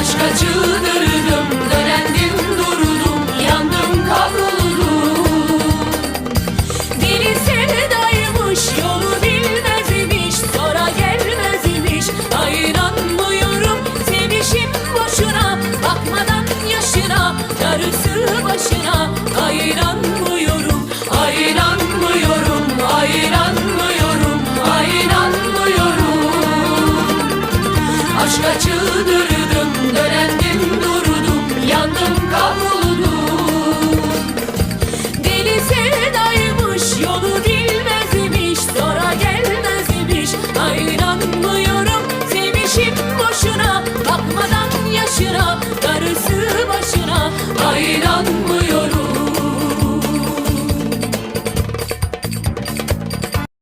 Başkacı döndüm, dönendim durdum Yandım kavruldum. Dili sevdaymış, yolu bilmez imiş Sonra gelmez imiş, boşuna, bakmadan yaşına Darısı başına, ay inanmıyorum Ay inanmıyorum, ay inanmıyorum yanmış